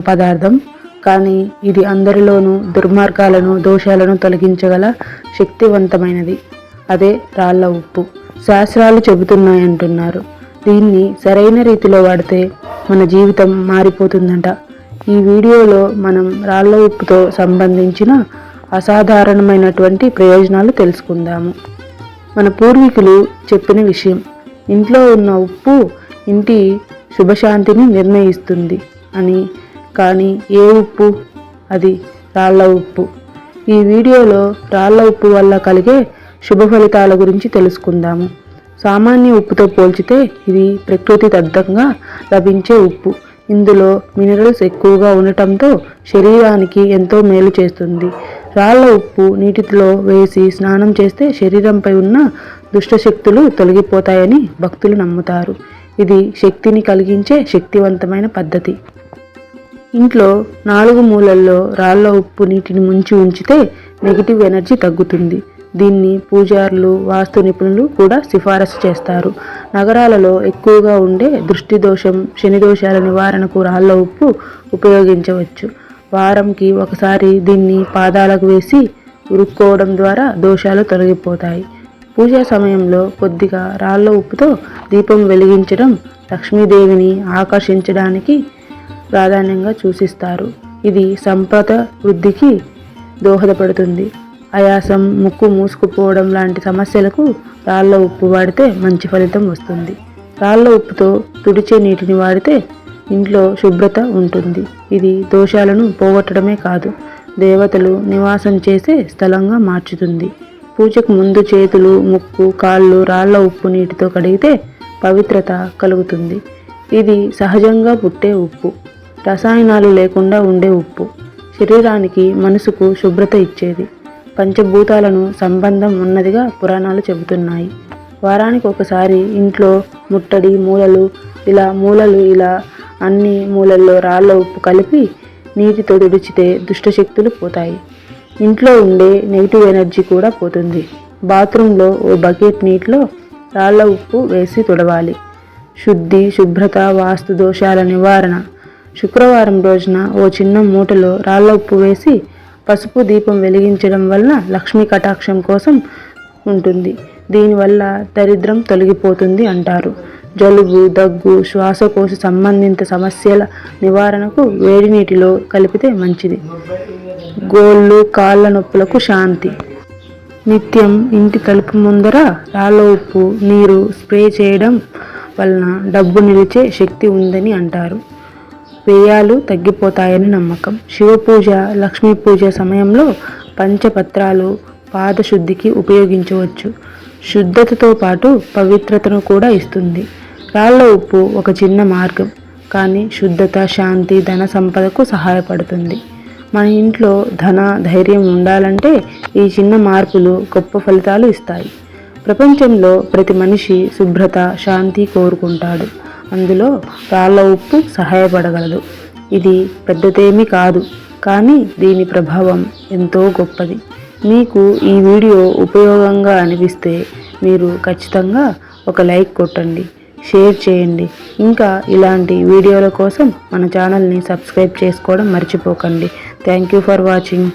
పదార్థం. కానీ ఇది అందరిలోనూ దుర్మార్గాలను దోషాలను తొలగించగల శక్తివంతమైనది. అదే రాళ్ళ ఉప్పు. శాస్త్రాలు చెబుతున్నాయంటున్నారు. దీన్ని సరైన రీతిలో వాడితే మన జీవితం మారిపోతుందంట. ఈ వీడియోలో మనం రాళ్ళ ఉప్పుతో సంబంధించిన అసాధారణమైనటువంటి ప్రయోజనాలు తెలుసుకుందాము. మన పూర్వీకులు చెప్పిన విషయం ఇంట్లో ఉన్న ఉప్పు ఇంటి శుభశాంతిని నిర్ణయిస్తుంది అని కానీ ఏ ఉప్పు? అది రాళ్ళ ఉప్పు. ఈ వీడియోలో రాళ్ళ ఉప్పు వల్ల కలిగే శుభ ఫలితాల గురించి తెలుసుకుందాము. సామాన్య ఉప్పుతో పోల్చితే ఇది ప్రకృతి దద్దంగా లభించే ఉప్పు. ఇందులో మినరల్స్ ఎక్కువగా ఉండటంతో శరీరానికి ఎంతో మేలు చేస్తుంది. రాళ్ళ ఉప్పు నీటిలో వేసి స్నానం చేస్తే శరీరంపై ఉన్న దుష్టశక్తులు తొలగిపోతాయని భక్తులు నమ్ముతారు. ఇది శక్తిని కలిగించే శక్తివంతమైన పద్ధతి. ఇంట్లో నాలుగు మూలల్లో రాళ్ళ ఉప్పు నీటిని ముంచి ఉంచితే నెగిటివ్ ఎనర్జీ తగ్గుతుంది. దీన్ని పూజారులు వాస్తు నిపుణులు కూడా సిఫారసు చేస్తారు. నగరాలలో ఎక్కువగా ఉండే దృష్టి దోషం శని దోషాల నివారణకు రాళ్ళ ఉప్పు ఉపయోగించవచ్చు. వారంకి ఒకసారి దీన్ని పాదాలకు వేసి ఉరుక్కోవడం ద్వారా దోషాలు తొలగిపోతాయి. పూజా సమయంలో కొద్దిగా రాళ్ళ ఉప్పుతో దీపం వెలిగించడం లక్ష్మీదేవిని ఆకర్షించడానికి ప్రాధాన్యంగా సూచిస్తారు ఇది సంపద వృద్ధికి దోహదపడుతుంది. ఆయాసం ముక్కు మూసుకుపోవడం లాంటి సమస్యలకు రాళ్ళ ఉప్పు వాడితే మంచి ఫలితం వస్తుంది. రాళ్ళ ఉప్పుతో తుడిచే నీటిని వాడితే ఇంట్లో శుభ్రత ఉంటుంది. ఇది దోషాలను పోగొట్టడమే కాదు దేవతలు నివాసం చేసే స్థలంగా మార్చుతుంది. పూజకు ముందు చేతులు ముక్కు కాళ్ళు రాళ్ళ ఉప్పు నీటితో కడిగితే పవిత్రత కలుగుతుంది. ఇది సహజంగా పుట్టే ఉప్పు. రసాయనాలు లేకుండా ఉండే ఉప్పు. శరీరానికి మనసుకు శుభ్రత ఇచ్చేది. పంచభూతాలను సంబంధం ఉన్నదిగా పురాణాలు చెబుతున్నాయి. వారానికి ఒకసారి ఇంట్లో ముట్టడి మూలలు ఇలా మూలలు ఇలా అన్ని మూలల్లో రాళ్ళ ఉప్పు కలిపి నీటితో తుడిచితే దుష్టశక్తులు పోతాయి. ఇంట్లో ఉండే నెగిటివ్ ఎనర్జీ కూడా పోతుంది. బాత్రూంలో ఓ బకెట్ నీటిలో రాళ్ళ ఉప్పు వేసి తుడవాలి. శుద్ధి శుభ్రత వాస్తు దోషాల నివారణ శుక్రవారం రోజున ఓ చిన్న మూటలో రాళ్ళ ఉప్పు వేసి పసుపు దీపం వెలిగించడం వలన లక్ష్మీ కటాక్షం కోసం ఉంటుంది. దీనివల్ల దరిద్రం తొలగిపోతుంది అంటారు. జలుబు దగ్గు శ్వాసకోశ సంబంధిత సమస్యల నివారణకు వేడి నీటిలో కలిపితే మంచిది. గోళ్ళు కాళ్ళ నొప్పులకు శాంతి. నిత్యం ఇంటి తలుపు ముందర రాళ్ళ ఉప్పు నీరు స్ప్రే చేయడం వలన డబ్బు నిలిచే శక్తి ఉందని అంటారు. వ్యయాలు తగ్గిపోతాయని నమ్మకం. శివ పూజ లక్ష్మీ పూజ సమయంలో పంచపత్రాలు పాదశుద్ధికి ఉపయోగించవచ్చు. శుద్ధతతో పాటు పవిత్రతను కూడా ఇస్తుంది. రాళ్ళ ఉప్పు ఒక చిన్న మార్గం. కానీ శుద్ధత శాంతి ధన సంపదకు సహాయపడుతుంది. మన ఇంట్లో ధన ధైర్యం ఉండాలంటే ఈ చిన్న మార్పులు గొప్ప ఫలితాలు ఇస్తాయి. ప్రపంచంలో ప్రతి మనిషి శుభ్రత శాంతి కోరుకుంటాడు. అందులో రాళ్ళ ఉప్పు సహాయపడగలదు. ఇది పెద్దదేమీ కాదు కానీ దీని ప్రభావం ఎంతో గొప్పది. మీకు ఈ వీడియో ఉపయోగంగా అనిపిస్తే మీరు ఖచ్చితంగా ఒక లైక్ కొట్టండి షేర్ చేయండి. ఇంకా ఇలాంటి వీడియోల కోసం మన ఛానల్ని సబ్స్క్రైబ్ చేసుకోవడం మర్చిపోకండి. Thank you for watching.